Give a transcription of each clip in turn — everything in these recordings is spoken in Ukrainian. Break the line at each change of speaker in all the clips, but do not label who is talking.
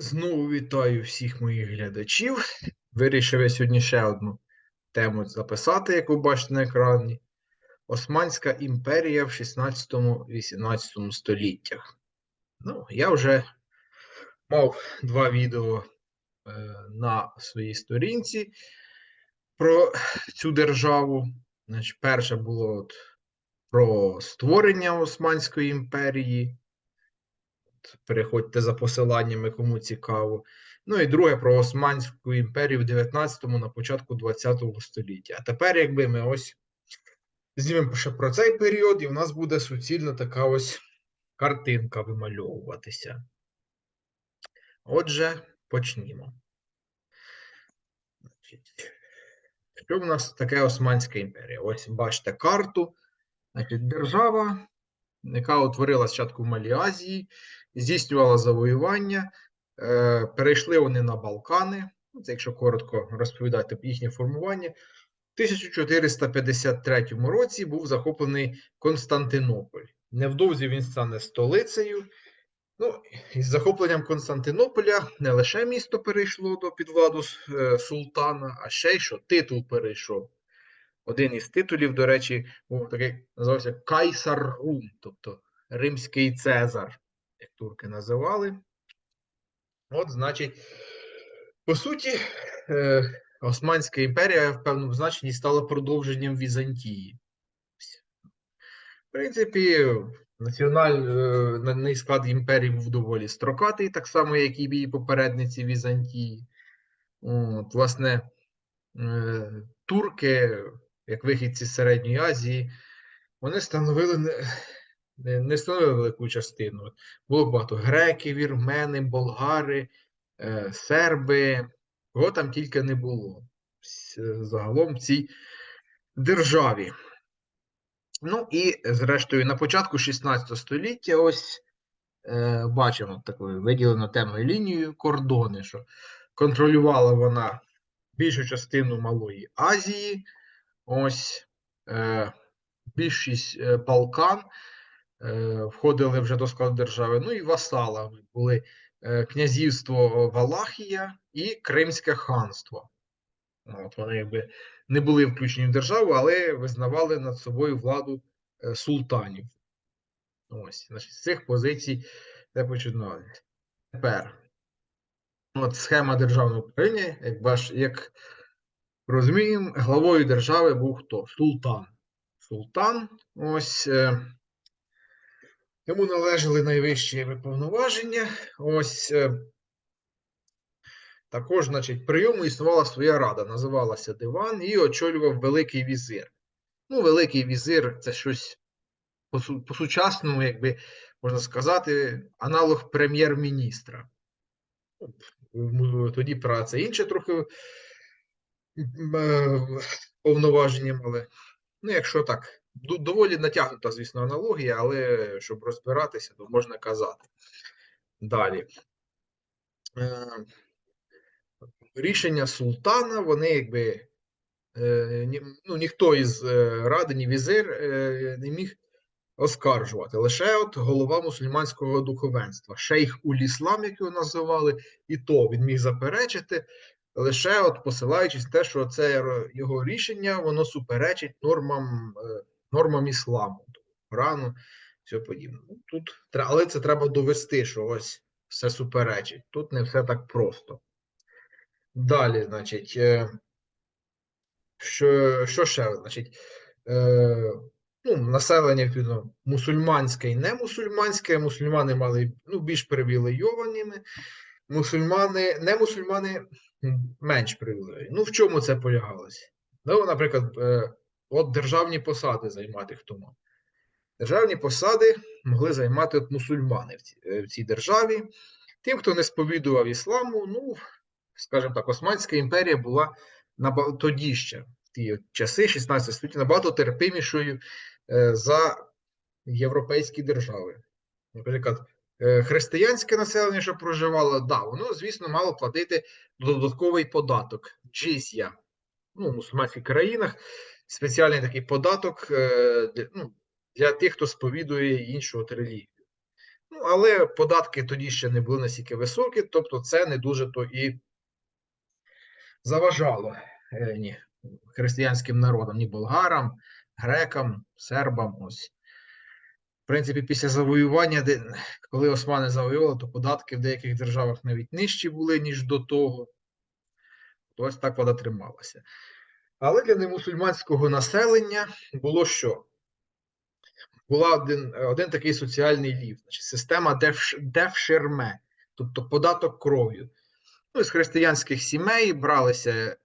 Знову вітаю всіх моїх глядачів. Вирішив я сьогодні ще одну тему записати, яку бачите на екрані. Османська імперія в 16-18 століттях. Ну, я вже мав два відео е, на своїй сторінці про цю державу. Значить, перше було от про створення Османської імперії. Переходьте за посиланнями, кому цікаво. Ну і друге про Османську імперію в 19-му на початку 20-го століття. А тепер, якби ми ось знімемо ще про цей період, і в нас буде суцільно така ось картинка вимальовуватися. Отже, почнімо. Що в нас таке Османська імперія? Ось бачите карту. Значить, держава, яка утворила спочатку в Малій Азії, здійснювала завоювання. Е, перейшли вони на Балкани. Це якщо коротко розповідати їхнє формування. В 1453 році був захоплений Константинополь. Невдовзі він стане столицею. Ну, із захопленням Константинополя не лише місто перейшло до підвладу е, султана, а ще й що титул перейшов. Один із титулів, до речі, був такий, називався Кайсар Рум, тобто Римський Цезар, як турки називали. От, значить, по суті, е, Османська імперія в певному значенні стала продовженням Візантії. В принципі, національний склад імперії був доволі строкатий, так само, як і її попередниці Візантії. От, власне, е, турки, як вихідці з Середньої Азії, вони становили не, становили велику частину. Було багато греків, вірмени, болгари, е, серби, кого там тільки не було. Загалом в цій державі. Ну і, зрештою, на початку 16 століття ось е, бачимо такою виділено темною лінією кордони, що контролювала вона більшу частину Малої Азії, ось е, більшість е, Балкан е, входили вже до складу держави. Ну і васалами були е, князівство Валахія і Кримське ханство. От вони якби не були включені в державу, але визнавали над собою владу е, султанів. Ось, значить, з цих позицій це починали. Тепер, от схема державної управління, як, баш, як розуміємо, главою держави був хто? Султан. Султан, ось е, йому належали найвищі повноваження. Ось е, також, значить, при йому існувала своя рада, називалася Диван, і очолював Великий візир. Ну, Великий візир це щось по, су- по-сучасному, якби можна сказати, аналог прем'єр-міністра. Ну, Тоді про це інше трохи е, повноваження мали. Ну, якщо так, доволі натягнута, звісно, аналогія, але щоб розбиратися, то можна казати. Далі. Е, Рішення султана, вони якби е, ну, ніхто із е, ради, ні візир не міг оскаржувати. Лише от голова мусульманського духовенства, шейх Уліслам, як його називали, і то він міг заперечити, лише от посилаючись на те, що це його рішення, воно суперечить нормам, нормам ісламу, Корану, все подібне. Ну, Тут, але це треба довести, що ось все суперечить. Тут не все так просто. Далі, значить, е, що, що ще? Значить, е, ну, населення відповідно мусульманське і немусульманське. Мусульмани мали ну, більш привілейованими, мусульмани, не мусульмани менш привілейовані. Ну, в чому це полягалося? Ну, наприклад, е, от державні посади займати хто мав. Державні посади могли займати от мусульмани в цій, е, в цій державі. Тим, хто не сповідував ісламу, ну, скажімо так, Османська імперія була наба- тоді ще, в ті часи, 16 століття, набагато терпимішою е, за європейські держави. Наприклад, е, християнське населення, що проживало, да, воно, звісно, мало платити додатковий податок джизя. Ну, в мусульманських країнах спеціальний такий податок е, для, ну, для тих, хто сповідує іншу релігію. Ну, але податки тоді ще не були настільки високі, тобто це не дуже то і заважало е, ні, християнським народам, ні болгарам, грекам, сербам. Ось. В принципі, після завоювання, коли османи завоювали, то податки в деяких державах навіть нижчі були, ніж до того. Ось так вода трималася. Але для немусульманського населення було що? Була один, один такий соціальний ліфт, значить, система дефш, дефшерме, тобто податок кров'ю. Ну, з християнських сімей бралися е,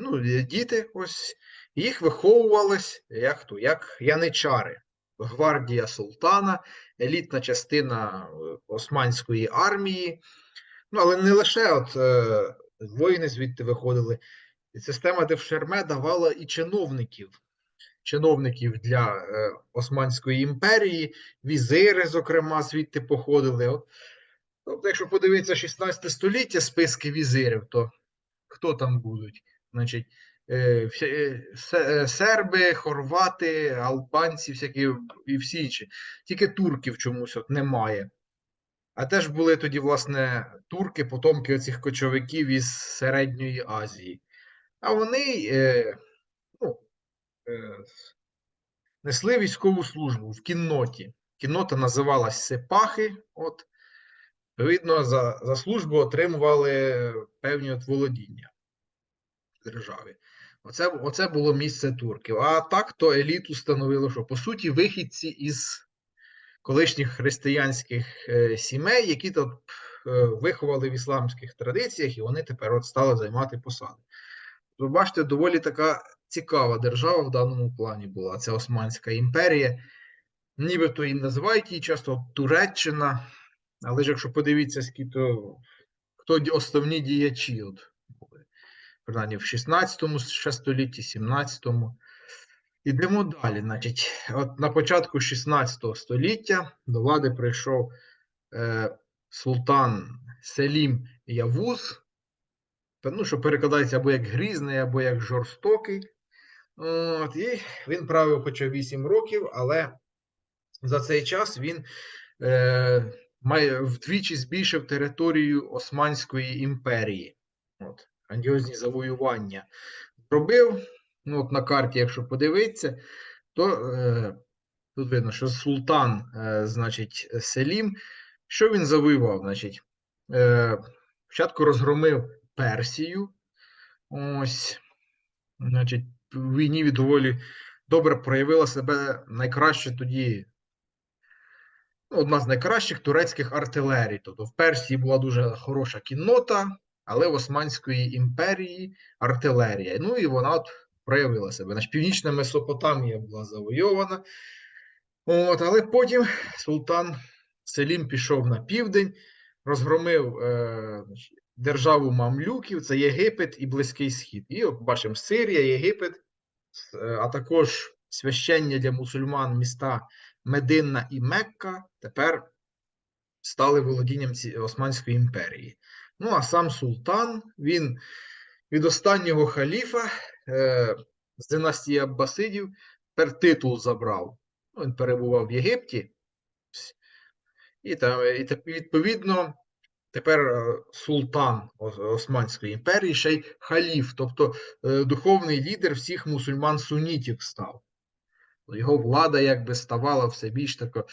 ну, діти, ось, їх виховувалось як то, як яничари, гвардія султана, елітна частина е, османської армії. Ну, але не лише от, е, воїни звідти виходили. І система Девшерме давала і чиновників. Чиновників для е, Османської імперії, візири, зокрема, звідти походили. От, тобто, якщо подивитися 16 століття списки візирів, то хто там будуть? Значить, е, е, серби, хорвати, албанці, всякі і всі інші. Тільки турків чомусь от немає. А теж були тоді, власне, турки, потомки оцих кочовиків із Середньої Азії. А вони е, ну, е, несли військову службу в кінноті. Кіннота називалась Сипахи. От, відповідно, за, за службу отримували певні от володіння в державі. Оце, оце було місце турків. А так то еліту становило, що по суті вихідці із колишніх християнських е, сімей, які тут е, виховали в ісламських традиціях, і вони тепер от стали займати посади. Ви доволі така цікава держава в даному плані була. Це Османська імперія. Нібито і називають її часто Туреччина. Але ж якщо подивитися, скільки хто основні діячі от, були, принаймні в 16 ще столітті, 17-му. Ідемо далі. Значить, от на початку 16 століття до влади прийшов е, султан Селім Явуз, ну, що перекладається або як грізний, або як жорстокий. От, і він правив хоча 8 років, але за цей час він е, має вдвічі збільшив територію Османської імперії. От, грандіозні завоювання зробив. Ну, от на карті, якщо подивитися, то е, тут видно, що султан, е, значить, Селім, що він завоював? Значить, е, спочатку розгромив Персію. Ось, значить, в війні від доволі добре проявила себе найкраще тоді. ну, Одна з найкращих турецьких артилерій. Тобто в Персії була дуже хороша кіннота, але в Османської імперії артилерія. Ну і вона от проявила себе. Значить, північна Месопотамія була завойована. От, але потім султан Селім пішов на південь, розгромив е, державу мамлюків, це Єгипет і Близький Схід. І от бачимо Сирія, Єгипет, е, а також священні для мусульман міста Мединна і Мекка тепер стали володінням Османської імперії. Ну а сам султан, він від останнього халіфа е, з династії Аббасидів тепер титул забрав. Ну, він перебував в Єгипті. І, там, і відповідно тепер е, султан Османської імперії, ще й халіф, тобто е, духовний лідер всіх мусульман-сунітів став. Його влада якби ставала все більш тако,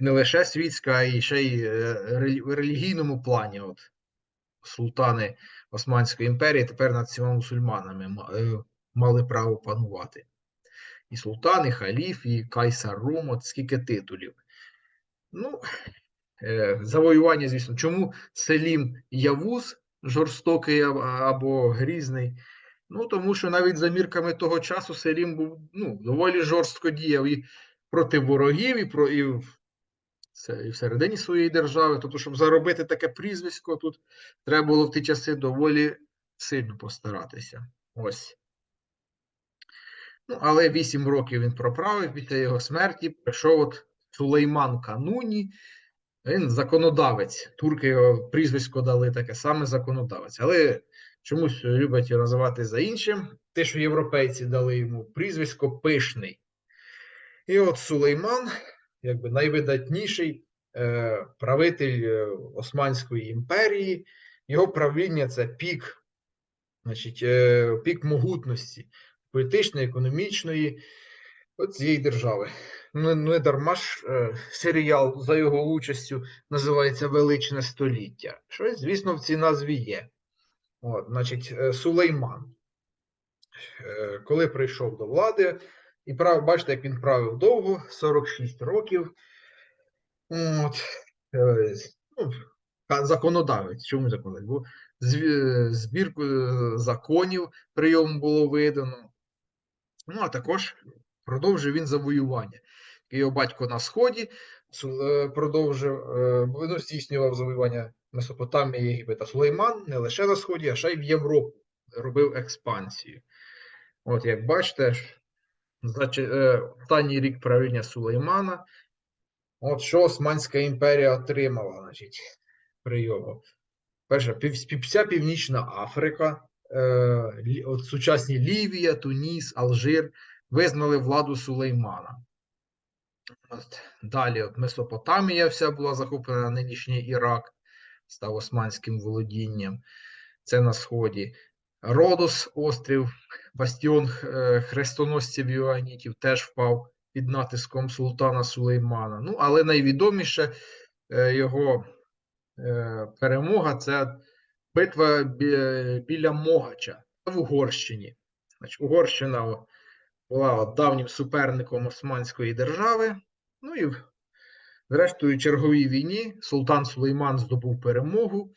не лише світська, а й ще й е, в релігійному плані. От, султани Османської імперії тепер над всіма мусульманами мали право панувати. І султан, і халіф, і кайсар Рум, от скільки титулів. Ну, завоювання, звісно, чому Селім Явуз жорстокий або грізний? Ну, тому що навіть за мірками того часу Селім був ну, доволі жорстко діяв і проти ворогів, і, про, і, в, і всередині своєї держави. Тобто, щоб заробити таке прізвисько, тут треба було в ті часи доволі сильно постаратися. Ось. Ну, але 8 років він проправив після його смерті. Прийшов от Сулейман Кануні. Він законодавець. Турки його прізвисько дали таке саме законодавець. Але чомусь його називати за іншим. Те, що європейці дали йому прізвисько пишний. І от Сулейман якби найвидатніший е, правитель е, Османської імперії. Його правління це пік, значить, е, пік могутності політичної, економічної от цієї держави. Ну, не дарма ж е, серіал за його участю називається Величне століття. Щось, звісно, в цій назві є. От, значить, е, Сулейман. Е, коли прийшов до влади, і прав, бачите, як він правив довго, 46 років. От, е, ну, законодавець, чому законодавець? Бо збірку законів прийом було видано. Ну, а також продовжив він завоювання. Його батько на Сході е, продовжив, е, ну, здійснював завоювання Месопотамії, Єгипета. Сулейман не лише на Сході, а ще й в Європу робив експансію. От як бачите, е, останній рік правління Сулеймана, от що Османська імперія отримала, значить, при пів, пів- вся Північна Африка, е, от сучасні Лівія, Туніс, Алжир визнали владу Сулеймана. Далі от Месопотамія вся була захоплена, нинішній Ірак став османським володінням. Це на сході. Родос, острів, бастіон е, хрестоносців Іоанітів теж впав під натиском султана Сулеймана. Ну, але найвідоміше е, його е, перемога це битва біля Могача в Угорщині. Значить, Угорщина була давнім суперником Османської держави. Ну і зрештою, черговій війні султан Сулейман здобув перемогу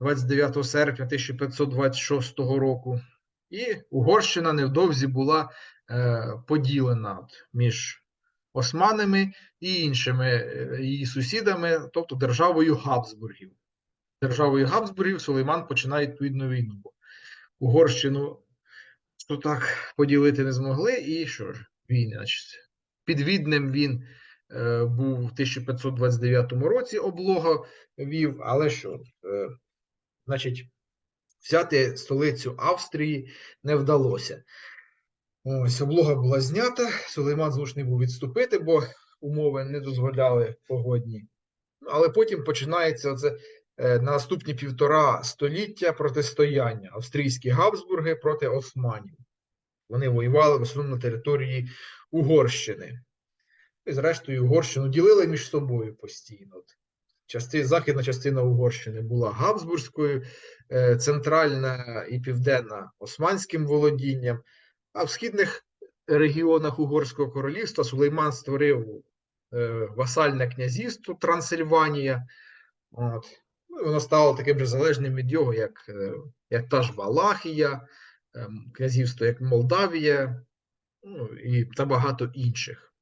29 серпня 1526 року. І Угорщина невдовзі була е, поділена між османами і іншими е, її сусідами, тобто державою Габсбургів. Державою Габсбургів Сулейман починає відповідну війну. Угорщину то так поділити не змогли, і що ж, війни, значить, під Віднем він е, був в 1529 році облога вів, але що, е, значить, взяти столицю Австрії не вдалося. Ось облога була знята, Сулейман змушений був відступити, бо умови не дозволяли погодні. Ну, Але потім починається оце, е, на наступні півтора століття протистояння австрійські Габсбурги проти османів. Вони воювали в основному на території Угорщини. І, зрештою, Угорщину ділили між собою постійно. Части, західна частина Угорщини була Габсбурзькою, е, центральна і південна османським володінням, а в східних регіонах Угорського королівства Сулейман створив е, васальне князівство Трансильванія. От. Ну, воно стало таким же залежним від його, як, е, як та ж Валахія, ем, князівство як Молдавія, ну, і та багато інших.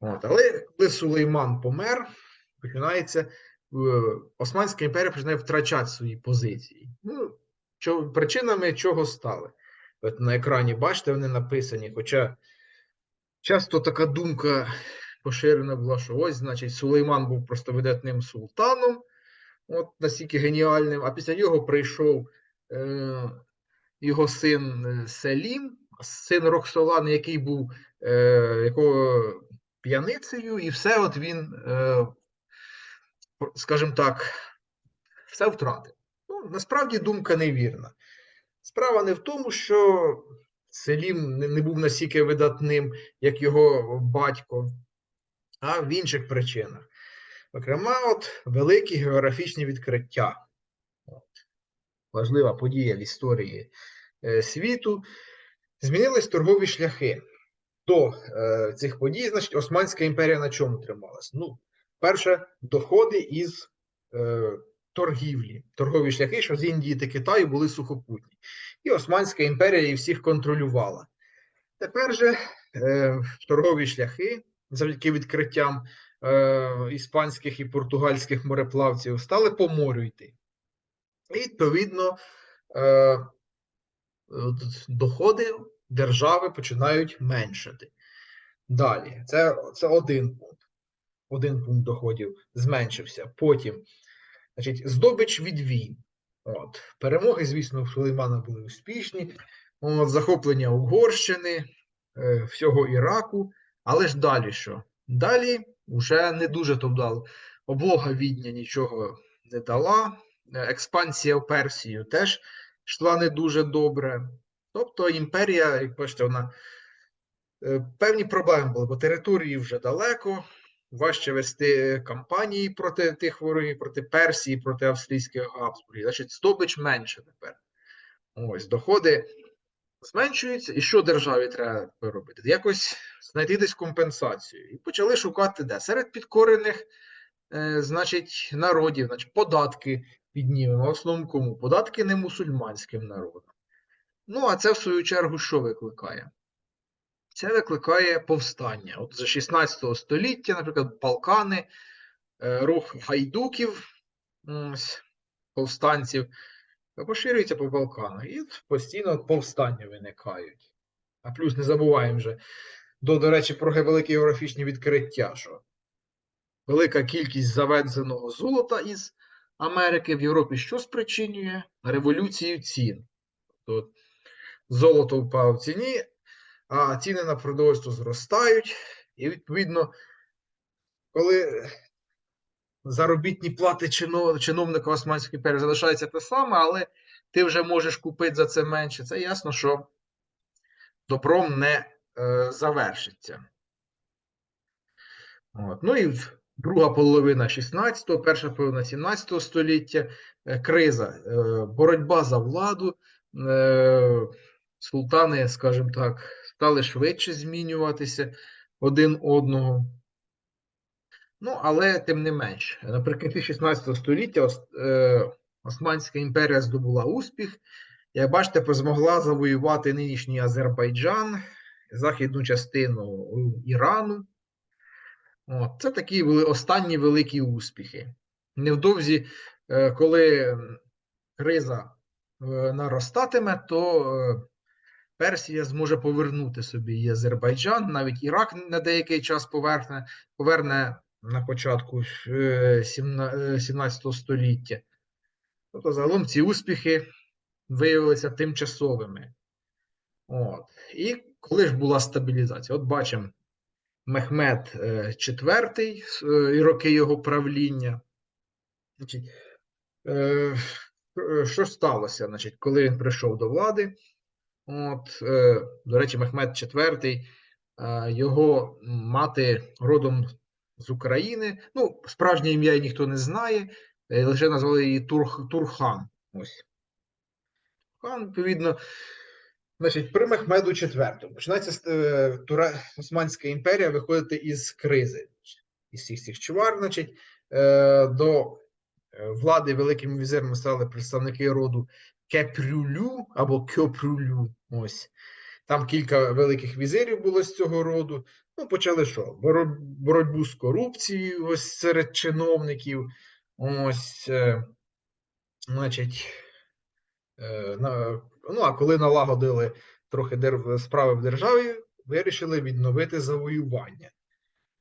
От. Але коли Сулейман помер, починається е, Османська імперія починає втрачати свої позиції. Ну, що, причинами чого стали? От на екрані бачите, вони написані. Хоча часто така думка поширена була, що ось, значить, Сулейман був просто видатним султаном, от настільки геніальним, а після нього прийшов е, його син е, Селім, син Роксолани, який був е, якого п'яницею, і все от він, е, скажімо так, все втратив. Ну, насправді думка невірна. Справа не в тому, що Селім не був настільки видатним, як його батько, а в інших причинах. Зокрема, от великі географічні відкриття. От. Важлива подія в історії е, світу. Змінились торгові шляхи. До е, цих подій, значить, Османська імперія на чому трималась? Ну, перше, доходи із е, торгівлі. Торгові шляхи, що з Індії та Китаю були сухопутні. І Османська імперія їх всіх контролювала. Тепер же е, торгові шляхи, завдяки відкриттям іспанських і португальських мореплавців, стали по морю йти. І, відповідно, е, доходи держави починають меншати. Далі, це, це один пункт. Один пункт доходів зменшився. Потім, значить, здобич від війн. От. Перемоги, звісно, у Сулеймана були успішні. От, захоплення Угорщини, е, всього Іраку. Але ж далі що? Далі вже не дуже то вдало. Облога Відня нічого не дала. Експансія в Персію теж йшла не дуже добре. Тобто імперія, як бачите, вона е, певні проблеми були, бо території вже далеко, важче вести кампанії проти тих ворогів, проти Персії, проти австрійських Габсбургів. Значить, здобич менше тепер. Ось, доходи зменшуються. І що державі треба робити? Якось знайти десь компенсацію. І почали шукати де? Серед підкорених, е, значить, народів, значить, податки піднімемо. В основному кому? Податки не мусульманським народам. Ну, а це в свою чергу що викликає? Це викликає повстання. От за 16 століття, наприклад, Балкани, е, рух гайдуків, повстанців, поширюється по Балканах. І постійно повстання виникають. А плюс не забуваємо вже, до, до речі, про великі географічні відкриття, що велика кількість завезеного золота із Америки в Європі що спричинює? Революцію цін. Тобто золото впало в ціні, а ціни на продовольство зростають, і відповідно, коли заробітні плати чинов- чиновника Османської імперії залишається те саме, але ти вже можеш купити за це менше, це ясно, що добром не е, завершиться. От. Ну і друга половина 16-го, перша половина 17 століття, е, криза, е, боротьба за владу. Е, султани, скажімо так, стали швидше змінюватися один одного. Ну, але тим не менш, наприкінці 16 століття е, Османська імперія здобула успіх. Як бачите, змогла завоювати нинішній Азербайджан, західну частину Ірану. От, це такі були останні великі успіхи. Невдовзі, е, коли криза е, наростатиме, то Персія зможе повернути собі і Азербайджан, навіть Ірак на деякий час поверне, поверне на початку е, е, 17 століття. Тобто, загалом ці успіхи виявилися тимчасовими. От. І коли ж була стабілізація? От бачимо Мехмед е, IV е, і роки його правління. Значить, е, е, що сталося, значить, коли він прийшов до влади? От, е, до речі, Мехмед IV, е, його мати родом з України. Ну, справжнє ім'я ніхто не знає, е, лише назвали її Тур, Турхан. Ось. Турхан, відповідно, значить, при Мехмеду IV починається е, Тура, Османська імперія виходити із кризи. Із всіх цих чувар, значить, е, до влади великими візирами стали представники роду Кепрюлю або Кьопрюлю. Ось. Там кілька великих візирів було з цього роду. Ну, почали що? Боротьбу з корупцією ось серед чиновників. Ось, е, значить, е, ну, а коли налагодили трохи справи в державі, вирішили відновити завоювання.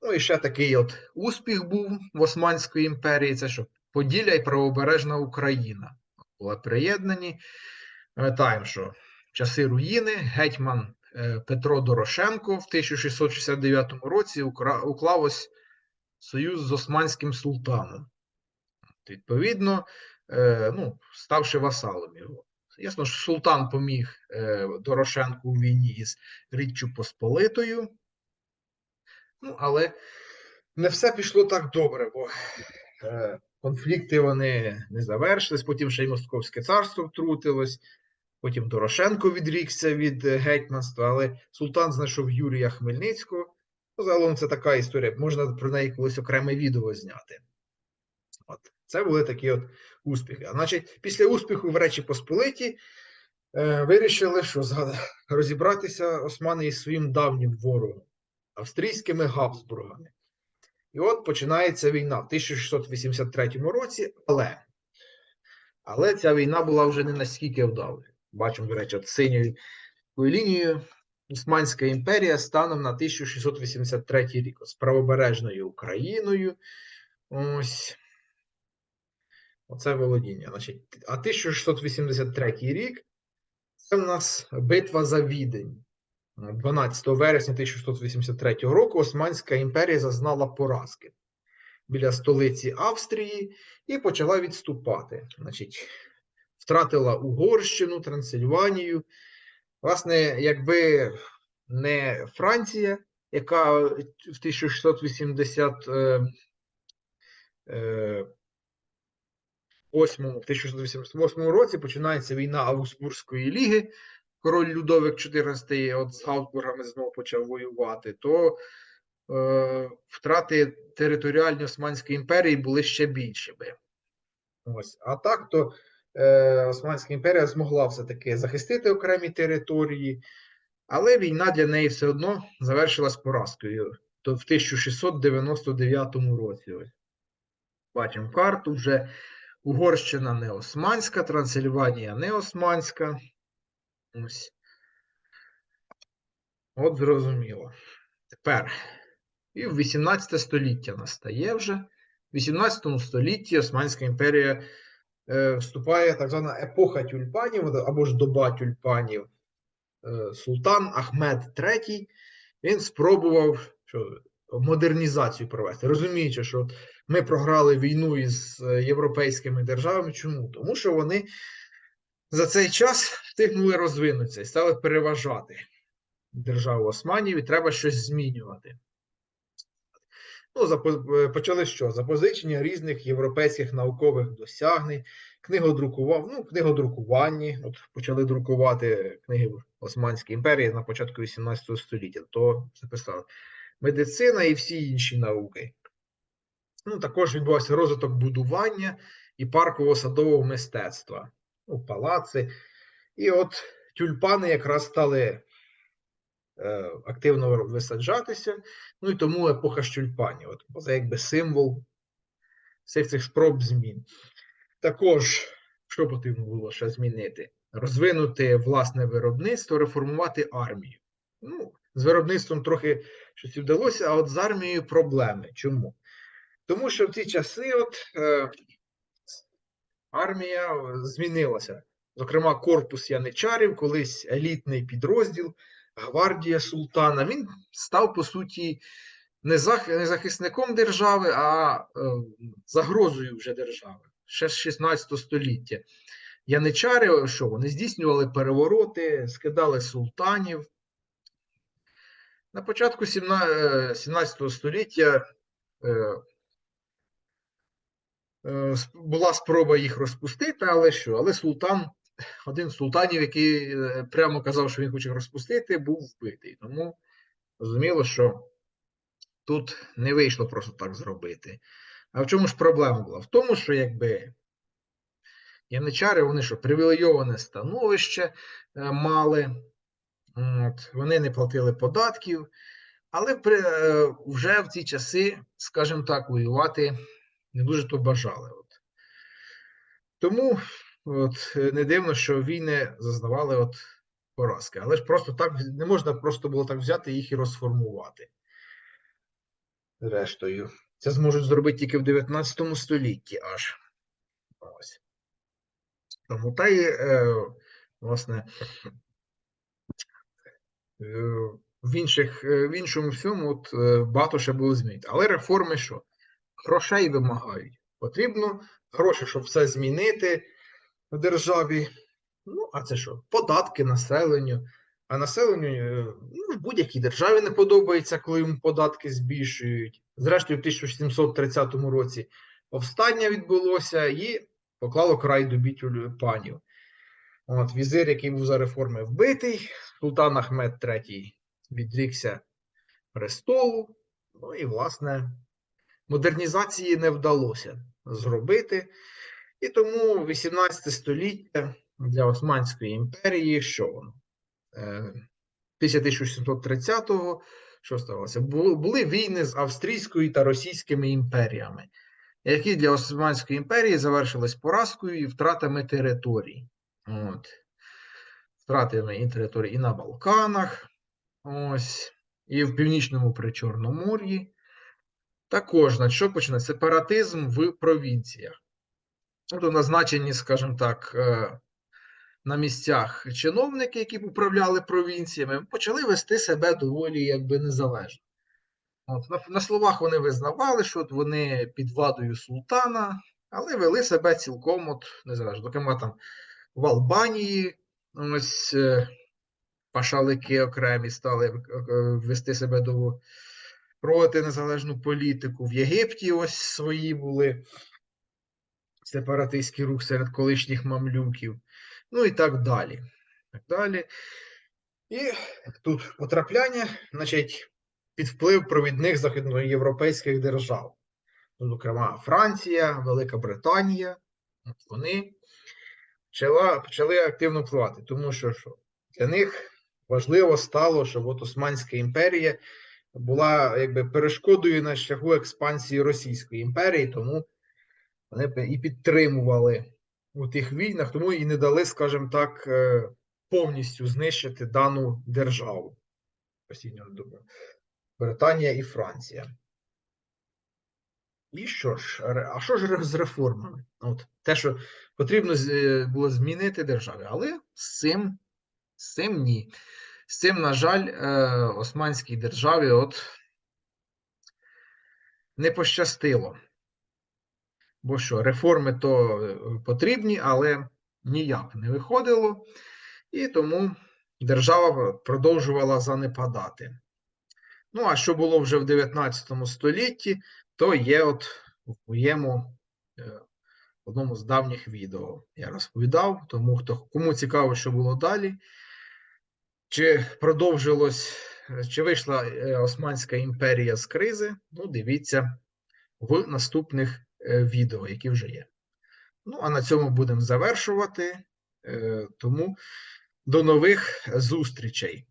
Ну і ще такий от успіх був в Османської імперії. Це що Поділля і правобережна Україна були приєднані. Пам'ятаємо, що часи руїни гетьман е, Петро Дорошенко в 1669 році уклав ось союз з Османським султаном. Відповідно, е, ну, ставши васалом його. Ясно, що султан поміг е, Дорошенку у війні із Річчю Посполитою. Ну, але не все пішло так добре, бо е, конфлікти вони не завершились, потім ще й Московське царство втрутилось, потім Дорошенко відрікся від е, гетьманства, але султан знайшов Юрія Хмельницького. Ну, загалом це така історія, можна про неї колись окреме відео зняти. От. Це були такі от успіхи. А значить, після успіху в Речі Посполиті е, вирішили, що розібратися османи із своїм давнім ворогом австрійськими Габсбургами. І от починається війна в 1683 році, але, але ця війна була вже не настільки вдалою. Бачимо, до речі, синьою лінією Османська імперія станом на 1683 рік з правобережною Україною. Ось. Оце володіння. Значить, а 1683 рік це в нас битва за Відень. 12 вересня 1683 року Османська імперія зазнала поразки біля столиці Австрії і почала відступати. Значить, втратила Угорщину, Трансильванію. Власне, якби не Франція, яка в 1680 е, е, 8, 1688 році починається війна Авгсбурзької ліги. Король Людовик XIV от з Габсбургами знову почав воювати, то е, втрати територіальної Османської імперії були ще більшими. Ось. А так то Османська імперія змогла все-таки захистити окремі території, але війна для неї все одно завершилась поразкою. То в 1699 році. Бачимо карту вже. Угорщина не османська, Трансильванія не османська. Ось. От зрозуміло. Тепер. І в 18 століття настає вже. В 18 столітті Османська імперія е, вступає так звана епоха тюльпанів або ж доба тюльпанів. Е, Султан Ахмед III він спробував що, модернізацію провести, розуміючи, що ми програли війну із е, європейськими державами. Чому? Тому що вони за цей час встигнули розвинутися і стали переважати державу Османів, і треба щось змінювати. Ну, е, почали що? Запозичення різних європейських наукових досягнень, книгодрукував, ну, книгодрукуванні. От почали друкувати книги в Османській імперії на початку 18 століття, то записали медицина і всі інші науки. Ну, також відбувався розвиток будування і парково-садового мистецтва, ну, палаци. І от тюльпани якраз стали активно висаджатися. Ну і тому епоха ж тюльпанів. От, це якби символ всіх цих спроб змін. Також, що потрібно було ще змінити? Розвинути власне виробництво, реформувати армію. Ну, з виробництвом трохи щось вдалося, а от з армією проблеми. Чому? Тому що в ці часи от, е, армія е, змінилася. Зокрема, корпус яничарів, колись елітний підрозділ, гвардія султана. Він став, по суті, не, зах, не захисником держави, а е, загрозою вже держави. Ще з 16 століття. Яничари, що вони здійснювали перевороти, скидали султанів. На початку 17, 17 століття е, е, була спроба їх розпустити, але що? Але султан, один з султанів, який е, прямо казав, що він хоче розпустити, був вбитий. Тому зрозуміло, що тут не вийшло просто так зробити. А в чому ж проблема була? В тому, що якби яничари, вони що, привілейоване становище е, мали, от, вони не платили податків, але при, е, вже в ці часи, скажімо так, воювати не дуже то бажали. От. Тому от, е, не дивно, що війни зазнавали от поразки. Але ж просто так не можна просто було так взяти їх і розформувати. Зрештою, це зможуть зробити тільки в 19 столітті аж. Ось. Тому та й, е, власне, е, в, інших, е, в іншому всьому от, е, багато ще було змінити. Але реформи що? Грошей вимагають. Потрібно гроші, щоб все змінити державі. Ну, а це що? Податки населенню. А населенню е, ну, в будь-якій державі не подобається, коли йому податки збільшують. Зрештою, в 1730 році повстання відбулося і поклало край добі тюльпанів. От, візир, який був за реформи вбитий, султан Ахмед III відрікся престолу. Ну і, власне, модернізації не вдалося зробити. І тому 18 століття для Османської імперії, що воно? Е, Після 1630-го, що сталося? Були війни з Австрійською та Російськими імперіями, які для Османської імперії завершились поразкою і втратами територій. От. Втратами і територій і на Балканах, ось, і в Північному Причорномор'ї. Також на що почне сепаратизм в провінціях. Тобто назначені, скажімо так, е, на місцях чиновники, які управляли провінціями, почали вести себе доволі якби незалежно. От, на, на словах вони визнавали, що от вони під владою султана, але вели себе цілком от незалежно. Зокрема, там в Албанії ось е, пашалики окремі стали е, вести себе до проти незалежну політику. В Єгипті ось свої були сепаратистський рух серед колишніх мамлюків, ну і так далі. Так далі. І тут потрапляння, значить, під вплив провідних західноєвропейських держав. Ну, Зокрема, Франція, Велика Британія, вони почала, почали активно впливати, тому що, що для них важливо стало, щоб от Османська імперія була якби перешкодою на шляху експансії Російської імперії, тому вони і підтримували у тих війнах, тому і не дали, скажімо так, е, повністю знищити дану державу. Британія і Франція. І що ж, а що ж з реформами? От те, що потрібно е, було змінити державі, але з цим, з цим ні. З цим, на жаль, е, Османській державі от не пощастило. Бо що, реформи то е, потрібні, але ніяк не виходило, і тому держава продовжувала занепадати. Ну, а що було вже в 19 столітті, то є от в моєму е, одному з давніх відео. Я розповідав, тому хто кому цікаво, що було далі, чи продовжилось, чи вийшла е, Османська імперія з кризи, ну, дивіться в наступних відео, які вже є. Ну, а на цьому будемо завершувати. Е, Тому до нових зустрічей.